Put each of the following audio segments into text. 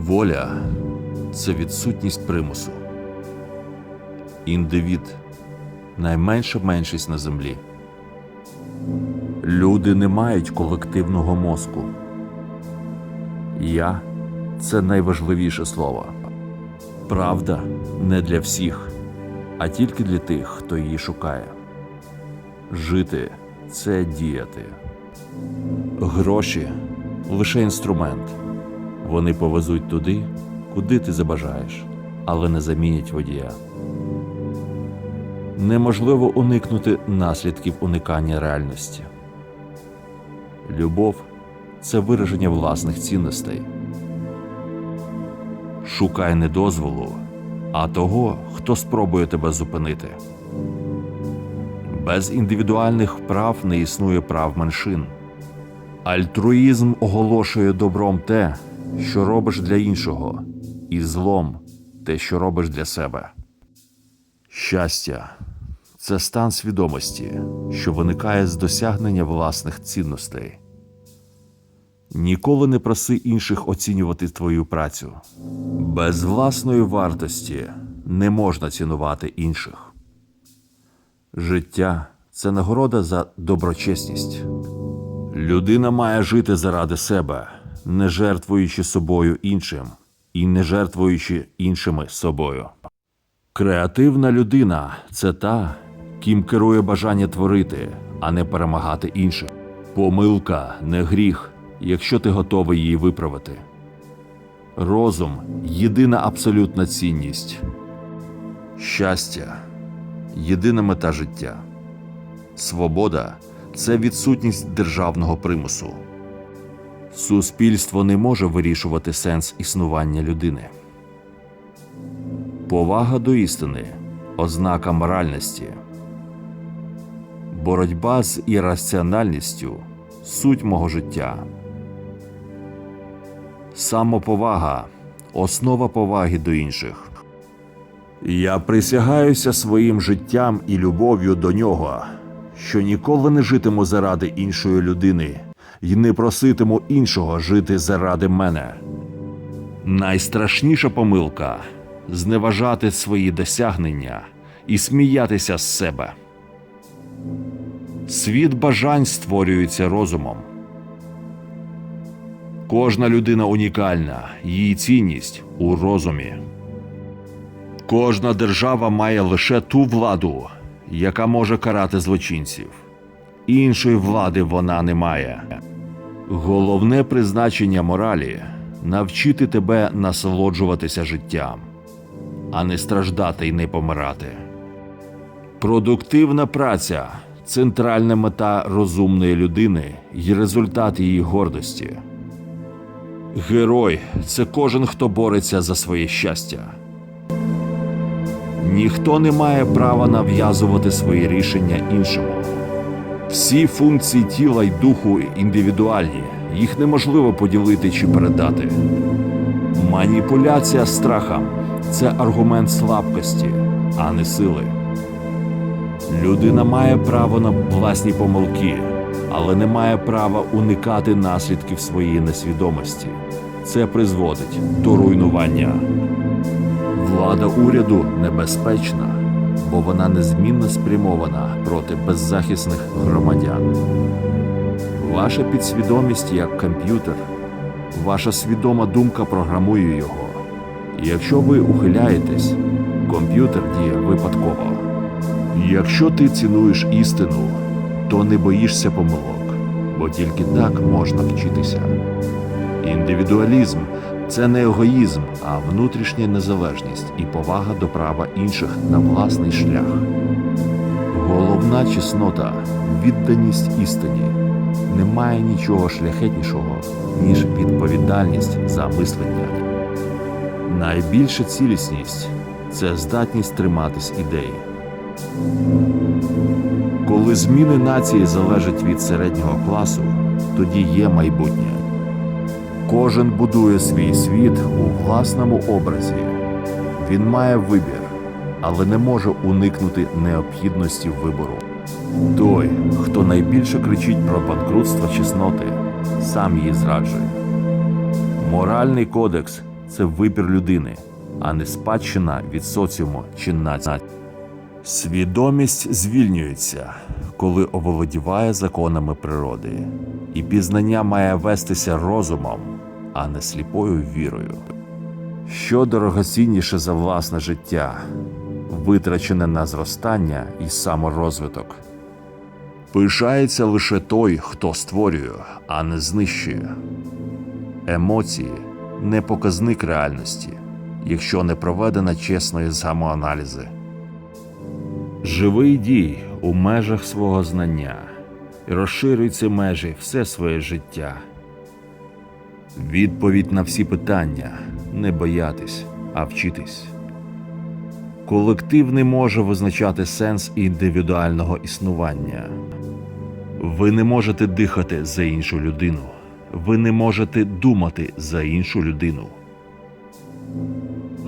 Воля це відсутність примусу. Індивід найменша меншість на землі. Люди не мають колективного мозку. Я це найважливіше слово. Правда не для всіх, а тільки для тих, хто її шукає. Жити це діяти. Гроші лише інструмент. Вони повезуть туди, куди ти забажаєш, але не замінять водія. Неможливо уникнути наслідків уникання реальності. Любов це вираження власних цінностей. Шукай не дозволу, а того, хто спробує тебе зупинити. Без індивідуальних прав не існує прав меншин. Альтруїзм оголошує добром те, що робиш для іншого, і злом те, що робиш для себе. Щастя це стан свідомості, що виникає з досягнення власних цінностей. Ніколи не проси інших оцінювати твою працю. Без власної вартості не можна цінувати інших. Життя це нагорода за доброчесність. Людина має жити заради себе, не жертвуючи собою іншим і не жертвуючи іншими собою. Креативна людина це та, ким керує бажання творити, а не перемагати інших. Помилка не гріх, якщо ти готовий її виправити. Розум єдина абсолютна цінність. Щастя єдина мета життя. Свобода це відсутність державного примусу. Суспільство не може вирішувати сенс існування людини. Повага до істини ознака моральності. Боротьба з ірраціональністю суть мого життя. Самоповага основа поваги до інших. Я присягаюся своїм життям і любов'ю до нього, що ніколи не житиму заради іншої людини і не проситиму іншого жити заради мене. Найстрашніша помилка зневажати свої досягнення і сміятися з себе. Світ бажань створюється розумом. Кожна людина унікальна, її цінність у розумі. Кожна держава має лише ту владу, яка може карати злочинців. Іншої влади вона не має. Головне призначення моралі навчити тебе насолоджуватися життям, а не страждати й не помирати. Продуктивна праця центральна мета розумної людини і результат її гордості. Герой це кожен, хто бореться за своє щастя. Ніхто не має права нав'язувати свої рішення іншому. Всі функції тіла й духу індивідуальні, їх неможливо поділити чи передати. Маніпуляція страхом це аргумент слабкості, а не сили. Людина має право на власні помилки, але не має права уникати наслідків своєї несвідомості. Це призводить до руйнування. Влада уряду небезпечна, бо вона незмінно спрямована проти беззахисних громадян. Ваша підсвідомість як комп'ютер, ваша свідома думка програмує його. Якщо ви ухиляєтесь, комп'ютер діє випадково. Якщо ти цінуєш істину, то не боїшся помилок, бо тільки так можна вчитися. Індивідуалізм це не егоїзм, а внутрішня незалежність і повага до права інших на власний шлях. Головна чеснота відданість істині. Немає нічого шляхетнішого, ніж відповідальність за мислення. Найбільша цілісність це здатність триматись ідей. Коли зміни нації залежать від середнього класу, тоді є майбутнє. Кожен будує свій світ у власному образі. Він має вибір, але не може уникнути необхідності вибору. Той, хто найбільше кричить про банкрутство чесноти, сам її зраджує. Моральний кодекс це вибір людини, а не спадщина від соціуму чи нації. Свідомість звільнюється, коли оволодіває законами природи, і пізнання має вестися розумом, а не сліпою вірою. Що дорогоцінніше за власне життя, витрачене на зростання і саморозвиток. Пишається лише той, хто створює, а не знищує. Емоції не показник реальності, якщо не проведена чесної самоаналізи. Живий дій у межах свого знання розширюй ці межі все своє життя. Відповідь на всі питання не боятись, а вчитись. Колектив не може визначати сенс індивідуального існування. Ви не можете дихати за іншу людину. Ви не можете думати за іншу людину.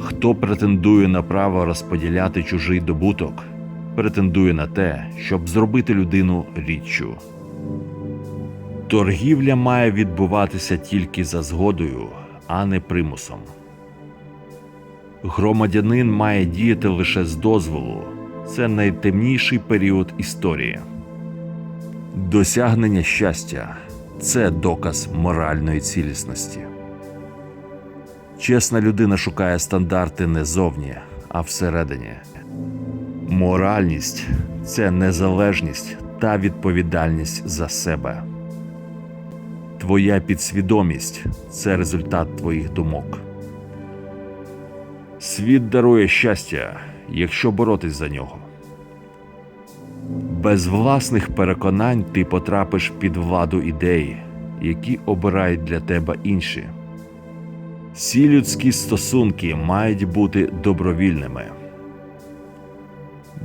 Хто претендує на право розподіляти чужий добуток, претендує на те, щоб зробити людину річчю. Торгівля має відбуватися тільки за згодою, а не примусом. Громадянин має діяти лише з дозволу. Це найтемніший період історії. Досягнення щастя це доказ моральної цілісності. Чесна людина шукає стандарти не зовні, а всередині. Моральність це незалежність та відповідальність за себе. Твоя підсвідомість це результат твоїх думок. Світ дарує щастя, якщо боротись за нього. Без власних переконань ти потрапиш під владу ідей, які обирають для тебе інші. Всі людські стосунки мають бути добровільними.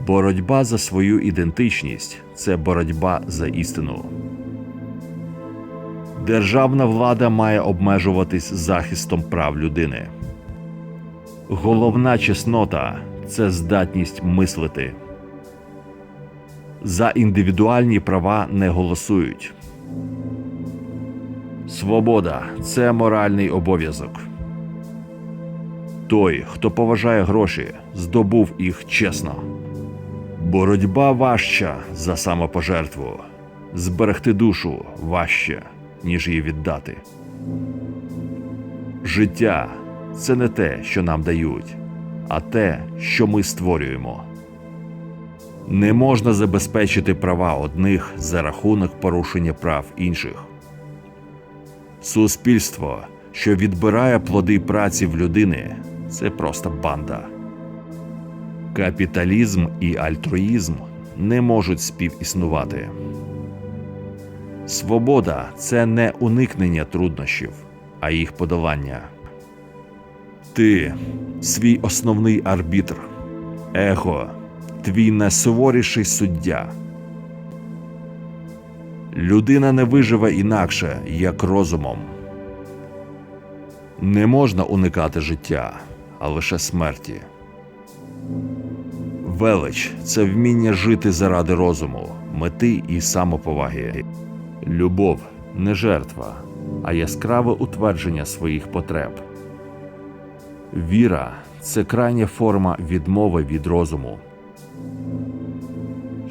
Боротьба за свою ідентичність це боротьба за істину. Державна влада має обмежуватись захистом прав людини. Головна чеснота це здатність мислити. За індивідуальні права не голосують. Свобода це моральний обов'язок. Той, хто поважає гроші, здобув їх чесно. Боротьба важча за самопожертву. Зберегти душу важче, ніж її віддати. Життя це не те, що нам дають, а те, що ми створюємо. Не можна забезпечити права одних за рахунок порушення прав інших. Суспільство, що відбирає плоди праці в людини, це просто банда. Капіталізм і альтруїзм не можуть співіснувати. Свобода це не уникнення труднощів, а їх подолання. Ти свій основний арбітр, его, твій найсуворіший суддя. Людина не виживе інакше, як розумом. Не можна уникати життя, а лише смерті. Велич це вміння жити заради розуму, мети і самоповаги. Любов не жертва, а яскраве утвердження своїх потреб. Віра це крайня форма відмови від розуму.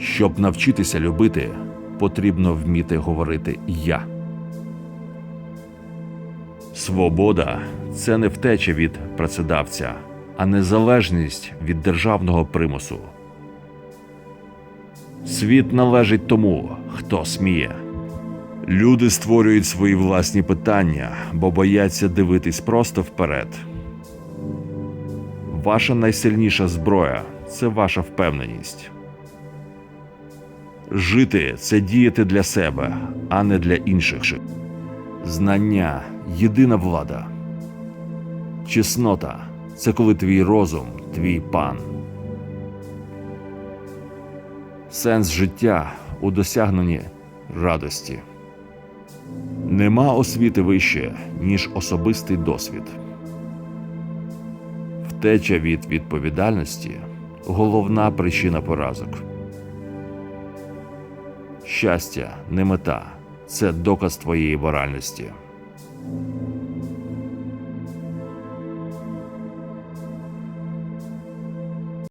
Щоб навчитися любити, потрібно вміти говорити я. Свобода це не втеча від працедавця, а незалежність від державного примусу. Світ належить тому, хто сміє. Люди створюють свої власні питання, бо бояться дивитись просто вперед. Ваша найсильніша зброя це ваша впевненість. Жити це діяти для себе, а не для інших. Знання єдина влада. Чеснота це коли твій розум, твій пан. Сенс життя у досягненні радості. Нема освіти вище, ніж особистий досвід. Втеча від відповідальності головна причина поразок. Щастя не мета, це доказ твоєї моральності.